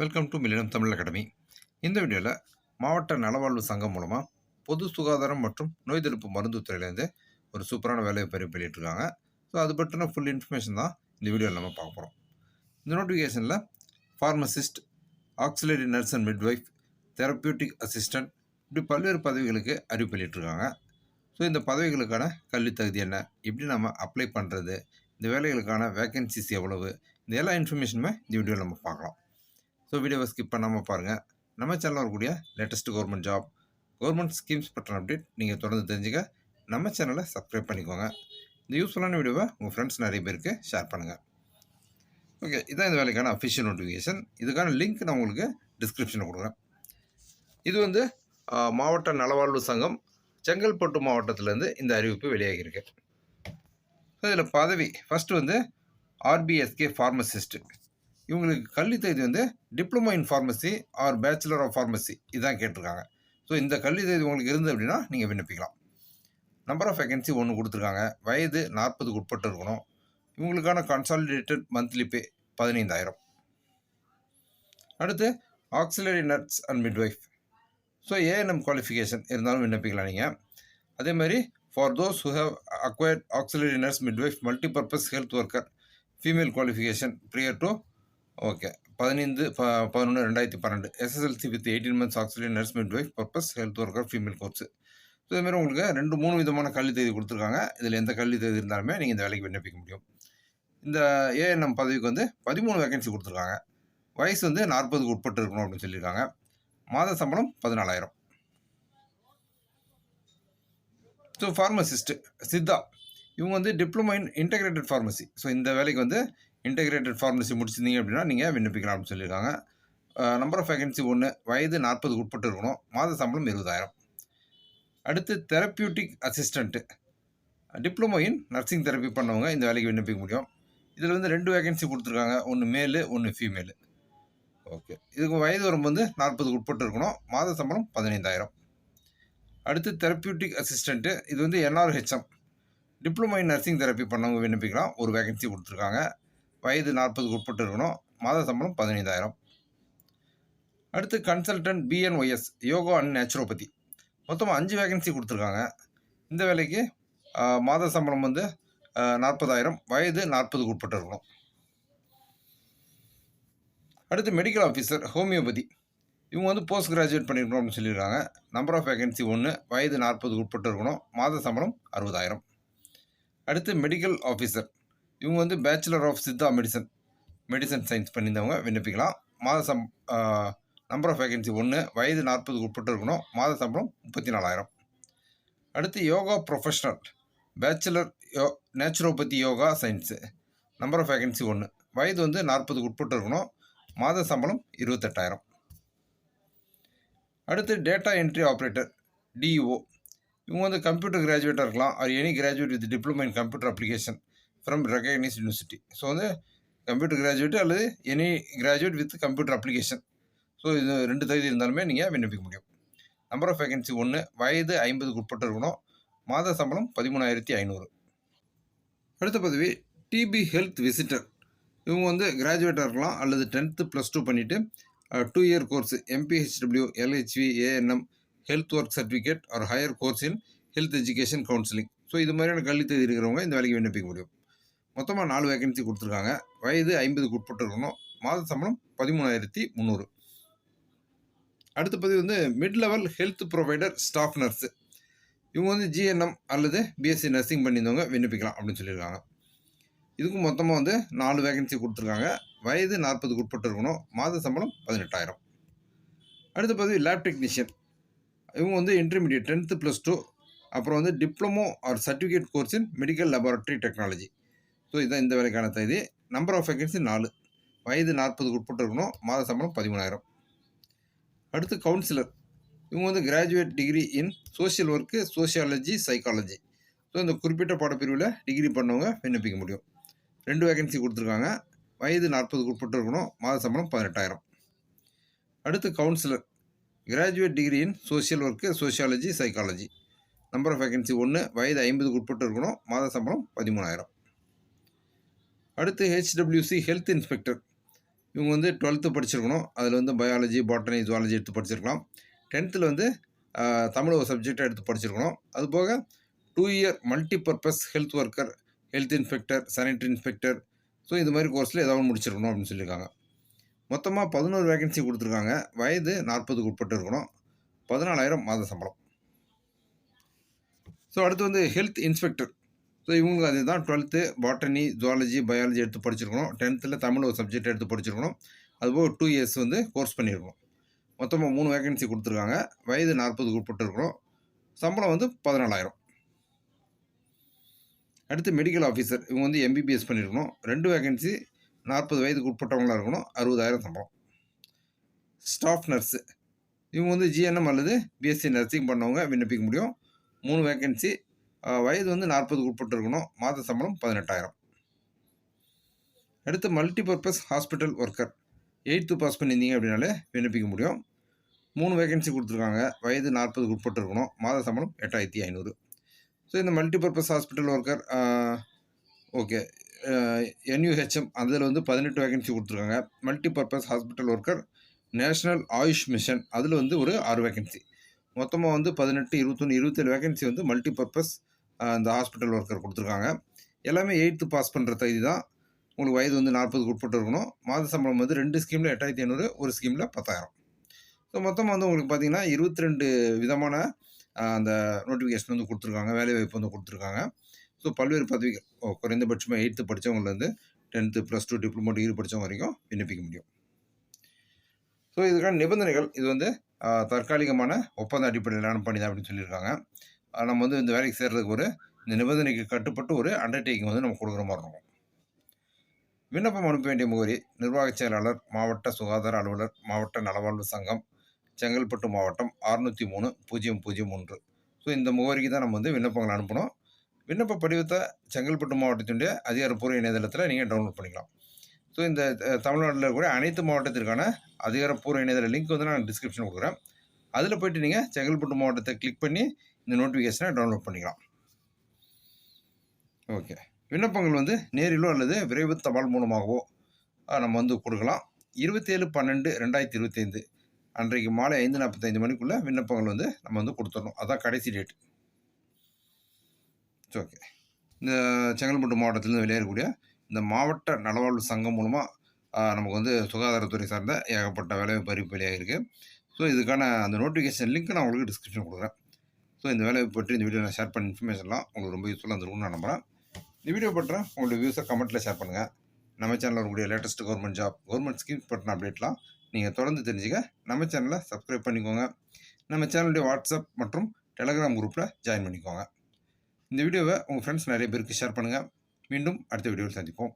Welcome to millennium Tamil academy இந்த வீடியோவில் மாவட்ட நலவாழ்வு சங்கம் மூலமாக பொது சுகாதாரம் மற்றும் நோய் தடுப்பு மருந்து துறையிலேருந்து ஒரு சூப்பரான வேலையை பெரிய வெளியிட்டிருக்காங்க. ஸோ அது பற்றின ஃபுல் இன்ஃபர்மேஷன் தான் இந்த வீடியோவில் நம்ம பார்க்க போகிறோம் இந்த நோட்டிஃபிகேஷனில் pharmacist auxiliary nurse and midwife therapeutic assistant இப்படி பல்வேறு பதவிகளுக்கு அறிவிப்பு வெளியிட்டிருக்காங்க. ஸோ இந்த பதவிகளுக்கான கல்வி தகுதி என்ன? எப்படி நம்ம அப்ளை பண்ணுறது இந்த வேலைகளுக்கான வேகன்சிஸ் எவ்வளவு? இந்த எல்லா இன்ஃபர்மேஷனுமே இந்த வீடியோவில் நம்ம பார்க்கலாம். ஸோ வீடியோவை ஸ்கிப் பண்ணாமல் பாருங்கள் நம்ம சேனலில் வரக்கூடிய latest government job government schemes பற்றின அப்டேட் நீங்கள் தொடர்ந்து தெரிஞ்சுக்க நம்ம சேனலை சப்ஸ்கிரைப் பண்ணிக்கோங்க. இந்த யூஸ்ஃபுல்லான வீடியோவை உங்கள் ஃப்ரெண்ட்ஸ் நிறைய பேருக்கு ஷேர் பண்ணுங்கள் ஓகே இதான் இந்த வேலைக்கான அஃபிஷியல் நோட்டிஃபிகேஷன் இதுக்கான லிங்க் நான் உங்களுக்கு டிஸ்கிரிப்ஷனில் கொடுக்குறேன். இது வந்து மாவட்ட நலவாழ்வு சங்கம் செங்கல்பட்டு மாவட்டத்திலேருந்து இந்த அறிவிப்பு வெளியாகியிருக்கு. இதில் பதவி ஃபஸ்ட்டு வந்து ஆர்பிஎஸ்கே ஃபார்மசிஸ்ட் இவங்களுக்கு கல்வி தகுதி வந்து diploma in pharmacy or bachelor of pharmacy இதான் கேட்டிருக்காங்க. ஸோ இந்த கல்வி தகுதி உங்களுக்கு இருந்து அப்படின்னா நீங்கள் விண்ணப்பிக்கலாம். நம்பர் ஆஃப் வேகன்சி ஒன்று கொடுத்துருக்காங்க. வயது நாற்பதுக்கு உட்பட்டு இருக்கணும். இவங்களுக்கான கன்சாலிடேட்டட் மந்த்லி பே பதினைந்தாயிரம். அடுத்து auxiliary nurse and midwife so ANM qualification இருந்தாலும் விண்ணப்பிக்கலாம் நீங்கள் அதே மாதிரி for those who have acquired auxiliary nurse midwife multipurpose health worker female qualification prior to okay பதினைந்து ப பதினொன்று ரெண்டாயிரத்தி பன்னெண்டு. SSLC with eighteen months auxiliary nurse midwife purpose health worker female course so இதுமாரி உங்களுக்கு ரெண்டு மூணு விதமான கல்வி தேதி கொடுத்துருக்காங்க. இதில் எந்த கல்வி தேதி இருந்தாலுமே நீங்கள் இந்த வேலைக்கு விண்ணப்பிக்க முடியும். இந்த ஏஎன்எம் பதவிக்கு வந்து பதிமூணு வேகன்சி கொடுத்துருக்காங்க. வயசு வந்து நாற்பதுக்கு உட்பட்டு இருக்கணும் அப்படின்னு சொல்லியிருக்காங்க. மாத சம்பளம் பதினாலாயிரம். So pharmacist Siddha. இவங்க வந்து diploma in integrated pharmacy so இந்த வேலைக்கு வந்து இன்டெகிரேட்டட் ஃபார்மசி முடிச்சிருந்தீங்க அப்படின்னா நீங்கள் விண்ணப்பிக்கலாம் அப்படின்னு சொல்லியிருக்காங்க. நம்பர் ஆஃப் வேகன்சி ஒன்று வயது நாற்பதுக்கு உட்பட்டு இருக்கணும். மாத சம்பளம் இருபதாயிரம். அடுத்து therapeutic assistant diploma in nursing therapy பண்ணவங்க இந்த வேலைக்கு விண்ணப்பிக்க முடியும். இதில் வந்து ரெண்டு வேகன்சி கொடுத்துருக்காங்க. ஒன்று மேலு ஒன்று ஃபீமேலு ஓகே இதுக்கு வயது வரும்போது வந்து நாற்பதுக்கு உட்பட்டு இருக்கணும். மாத சம்பளம் பதினைந்தாயிரம். அடுத்து தெரப்பியூட்டிக் அசிஸ்டண்ட்டு இது வந்து NRHM diploma in nursing therapy பண்ணவங்க விண்ணப்பிக்கலாம். ஒரு வேகன்சி கொடுத்துருக்காங்க. வயது நாற்பதுக்கு உட்பட்டு இருக்கணும் மாத சம்பளம் பதினைந்தாயிரம். அடுத்து consultant BNYS yoga and naturopathy மொத்தமாக அஞ்சு வேகன்சி கொடுத்துருக்காங்க. இந்த வேலைக்கு மாத சம்பளம் வந்து நாற்பதாயிரம். வயது நாற்பதுக்கு உட்பட்டு இருக்கணும் அடுத்து மெடிக்கல் ஆஃபீஸர் ஹோமியோபதி இவங்க வந்து போஸ்ட் கிராஜுவேட் பண்ணியிருக்கணும் அப்படின்னு சொல்லியிருக்காங்க. நம்பர் ஆஃப் வேகன்சி ஒன்று வயது நாற்பதுக்கு உட்பட்டு இருக்கணும் மாத சம்பளம் அறுபதாயிரம். அடுத்து மெடிக்கல் ஆஃபீஸர் இவங்க வந்து bachelor of Siddha medicine medicine science பண்ணியிருந்தவங்க விண்ணப்பிக்கலாம். மாத சம் நம்பர் ஆஃப் வேகன்சி ஒன்று வயது நாற்பதுக்கு உட்பட்டு இருக்கணும். மாத சம்பளம் முப்பத்தி நாலாயிரம் அடுத்து yoga professional bachelor yo naturopathy yoga science number of vacancy ஒன்று வயது வந்து நாற்பதுக்கு உட்பட்டு இருக்கணும். மாத சம்பளம் இருபத்தெட்டாயிரம். அடுத்து டேட்டா என்ட்ரி ஆப்ரேட்டர் டிஇஓ இவங்க வந்து கம்ப்யூட்டர் கிராஜுவேட்டாக இருக்கலாம். Or any graduate with diploma in computer application from recognise university so வந்து கம்ப்யூட்டர் கிராஜுவேட் அல்லது any graduate with computer application so இது ரெண்டு தகுதி இருந்தாலுமே நீங்கள் விண்ணப்பிக்க முடியும். நம்பர் ஆஃப் வேகன்சி ஒன்று வயது ஐம்பதுக்கு உட்பட்டு இருக்கணும். மாத சம்பளம் பதிமூணாயிரத்தி ஐநூறு. அடுத்த பதவி டிபி ஹெல்த் விசிட்டர் இவங்க வந்து கிராஜுவேட்டாக இருக்கலாம் அல்லது டென்த்து ப்ளஸ் டூ பண்ணிவிட்டு two year course MPHW LHV ANM health work certificate or higher course in health education counselling so இது மாதிரியான கல்வி தகுதி இருக்கிறவங்க இந்த வேலைக்கு விண்ணப்பிக்க முடியும். மொத்தமாக நாலு வேகன்சி கொடுத்துருக்காங்க. வயது ஐம்பதுக்கு உட்பட்டு இருக்கணும் மாத சம்பளம் பதிமூணாயிரத்தி முந்நூறு. அடுத்த பதிவு வந்து mid level health provider staff nurse இவங்க வந்து ஜிஎன்எம் அல்லது பிஎஸ்சி நர்சிங் பண்ணியிருந்தவங்க விண்ணப்பிக்கலாம் அப்படின்னு சொல்லியிருக்காங்க. இதுக்கும் மொத்தமாக வந்து நாலு வேகன்சி கொடுத்துருக்காங்க. வயது நாற்பதுக்கு உட்பட்டு இருக்கணும் மாத சம்பளம் பதினெட்டாயிரம். அடுத்த பதவி லேப் டெக்னீஷியன் இவங்க வந்து இன்டர்மீடியட் டென்த்து ப்ளஸ் டூ அப்புறம் வந்து diploma or certificate course in medical laboratory technology so இதுதான் இந்த வேலைக்கான தகுதி நம்பர் ஆஃப் வேகன்சி நாலு. வயது நாற்பதுக்கு உட்பட்டு இருக்கணும் மாத சம்பளம் பதிமூணாயிரம். அடுத்து கவுன்சிலர் இவங்க வந்து graduate degree in social work sociology psychology so இந்த குறிப்பிட்ட பாடப்பிரிவில் டிகிரி பண்ணவங்க விண்ணப்பிக்க முடியும். ரெண்டு வேகன்சி கொடுத்துருக்காங்க. வயது நாற்பதுக்கு உட்பட்டு இருக்கணும் மாத சம்பளம் பதினெட்டாயிரம். அடுத்து counsellor graduate degree in social work sociology psychology number of vacancy ஒன்று வயது ஐம்பதுக்கு உட்பட்டு இருக்கணும் மாத சம்பளம் பதிமூணாயிரம். அடுத்து ஹெச்டபிள்யூசி ஹெல்த் இன்ஸ்பெக்டர் இவங்க வந்து டுவெல்த்து படிச்சிருக்கணும். அதில் வந்து பயாலஜி பாட்டனி ஜுவாலஜி எடுத்து படிச்சிருக்கலாம். டென்த்தில் வந்து தமிழ் ஒரு சப்ஜெக்டாக எடுத்து படிச்சிருக்கணும். அது போக two year multi purpose health worker health inspector sanitary inspector so இந்த மாதிரி கோர்ஸில் ஏதாவது ஒன்று முடிச்சிருக்கணும் அப்படின்னு சொல்லியிருக்காங்க. மொத்தமாக பதினோரு வேகன்சி கொடுத்துருக்காங்க. வயது நாற்பதுக்கு உட்பட்டு இருக்கணும். பதினாலாயிரம் மாத சம்பளம். ஸோ அடுத்து வந்து ஹெல்த் இன்ஸ்பெக்டர் ஸோ இவங்க அதுதான் டுவெல்த்து பாட்டனி ஜுவாலஜி பயாலஜி எடுத்து படிச்சிருக்கணும். டென்த்தில் தமிழ் ஒரு சப்ஜெக்ட் எடுத்து படிச்சிருக்கணும். அதுபோக டூ இயர்ஸ் வந்து கோர்ஸ் பண்ணியிருக்கணும் மொத்தமாக மூணு வேகன்சி கொடுத்துருக்காங்க. வயது நாற்பதுக்கு உட்பட்டுருக்கணும். சம்பளம் வந்து பதினாலாயிரம். அடுத்து மெடிக்கல் ஆஃபீஸர் இவங்க வந்து எம்பிபிஎஸ் பண்ணியிருக்கணும் ரெண்டு வேகன்சி நாற்பது வயதுக்கு உட்பட்டவங்களாக இருக்கணும். அறுபதாயிரம் சம்பளம். ஸ்டாஃப் நர்ஸு இவங்க வந்து ஜிஎன்எம் அல்லது பிஎஸ்சி நர்சிங் பண்ணவங்க விண்ணப்பிக்க முடியும். மூணு வேகன்சி வயது வந்து நாற்பதுக்கு உட்பட்டு இருக்கணும் மாத சம்பளம் பதினெட்டாயிரம். அடுத்து multipurpose hospital worker eighth pass பண்ணியிருந்தீங்க அப்படின்னாலே விண்ணப்பிக்க முடியும். மூணு வேகன்சி கொடுத்துருக்காங்க. வயது நாற்பதுக்கு உட்பட்டு இருக்கணும் மாத சம்பளம் எட்டாயிரத்தி ஐநூறு. ஸோ இந்த multipurpose hospital worker okay NUHM அதில் வந்து பதினெட்டு வேகன்சி கொடுத்துருக்காங்க. Multipurpose hospital worker national AYUSH mission அதில் வந்து ஒரு ஆறு வேகன்சி மொத்தமாக வந்து பதினெட்டு இருபத்தொன்று இருபத்தேழு வேகன்சி வந்து மல்டிபர்பஸ் இந்த ஹாஸ்பிட்டல் ஒர்க்கர் கொடுத்துருக்காங்க. எல்லாமே எயித்து பாஸ் பண்ணுற தகுதி தான். உங்களுக்கு வயது வந்து நாற்பதுக்கு உட்பட்டு இருக்கணும். மாத சம்பளம் வந்து ரெண்டு ஸ்கீமில் எட்டாயிரத்தி ஐநூறு ஒரு ஸ்கீமில் பத்தாயிரம். ஸோ மொத்தமாக வந்து உங்களுக்கு பார்த்தீங்கன்னா இருபத்தி ரெண்டு விதமான அந்த நோட்டிஃபிகேஷன் வந்து கொடுத்துருக்காங்க. வேலைவாய்ப்பு வந்து கொடுத்துருக்காங்க. ஸோ பல்வேறு பதவிகள். குறைந்தபட்சமாக eighth படித்தவங்கலேருந்து tenth plus two diploma degree படித்தவங்க வரைக்கும் விண்ணப்பிக்க முடியும். ஸோ இதுக்கான நிபந்தனைகள். இது வந்து தற்காலிகமான ஒப்பந்த அடிப்படையிலான பணி தான் அப்படின்னு சொல்லியிருக்காங்க. நம்ம வந்து இந்த வேலைக்கு சேர்கிறதுக்கு ஒரு இந்த நிபந்தனைக்கு கட்டுப்பட்டு ஒரு அண்டர்டேக்கிங் வந்து நம்ம கொடுக்குற மாதிரி இருக்கும். விண்ணப்பம் அனுப்ப வேண்டிய முகவரி நிர்வாகச் செயலாளர் மாவட்ட சுகாதார அலுவலர் மாவட்ட நலவாழ்வு சங்கம் செங்கல்பட்டு மாவட்டம் அறுநூற்றி மூணு பூஜ்ஜியம் பூஜ்ஜியம் ஒன்று. ஸோ இந்த முகவரிக்கு தான் நம்ம வந்து விண்ணப்பங்கள் அனுப்பணும். விண்ணப்ப படிவத்தை செங்கல்பட்டு மாவட்டத்தினுடைய அதிகாரப்பூர்வ இணையதளத்தில் நீங்கள் டவுன்லோட் பண்ணிக்கலாம். ஸோ இந்த தமிழ்நாட்டில் இருக்கக்கூடிய அனைத்து மாவட்டத்திற்கான அதிகாரப்பூர்வ இணையதள லிங்க் வந்து நான் டிஸ்கிரிப்ஷன் கொடுக்குறேன். அதில் போயிட்டு நீங்கள் செங்கல்பட்டு மாவட்டத்தை கிளிக் பண்ணி இந்த நோட்டிஃபிகேஷனை டவுன்லோட் பண்ணிக்கலாம். ஓகே விண்ணப்பங்கள் வந்து நேரிலோ அல்லது விரைவு தபால் மூலமாகவோ நம்ம வந்து கொடுக்கலாம். இருபத்தேழு பன்னெண்டு ரெண்டாயிரத்தி இருபத்தைந்து. அன்றைக்கு மாலை ஐந்து நாற்பத்தைந்து மணிக்குள்ளே விண்ணப்பங்கள் வந்து நம்ம வந்து கொடுத்துடணும். அதான் கடைசி டேட் ஓகே இந்த செங்கல்பட்டு மாவட்டத்திலேருந்து வெளியேறக்கூடிய இந்த மாவட்ட நலவாழ்வு சங்கம் மூலமாக நமக்கு வந்து சுகாதாரத்துறை சார்ந்த ஏகப்பட்ட வேலைவாய்ப்பு அறிவிப்பு வெளியாக இருக்குது ஸோ இதுக்கான அந்த நோட்டிஃபிகேஷன் லிங்க் நான் உங்களுக்கு டிஸ்கிரிப்ஷன் கொடுக்குறேன். ஸோ இந்த வேலையை பற்றி இந்த வீடியோ நான் ஷேர் பண்ண இன்ஃபர்மேஷன்லாம் உங்களுக்கு ரொம்ப யூஸ்ஃபுல்லாக இருந்திருக்கும்னு நான் நம்புகிறேன் இந்த வீடியோ பற்றி உங்களுடைய வியூஸை கமெண்ட்டில் ஷேர் பண்ணுங்கள் நம்ம சேனலில் வரக்கூடிய latest government job government scheme பற்றின அப்டேட்லாம் நீங்கள் தொடர்ந்து தெரிஞ்சுக்க நம்ம சேனலை சப்ஸ்கிரைப் பண்ணிக்கோங்க. நம்ம சேனலுடைய வாட்ஸ்அப் மற்றும் டெலகிராம் குரூப்பில் ஜாயின் பண்ணிக்கோங்க. இந்த வீடியோவை உங்கள் ஃப்ரெண்ட்ஸ் நிறைய பேருக்கு ஷேர் பண்ணுங்கள் மீண்டும் அடுத்த வீடியோவில் சந்திப்போம்.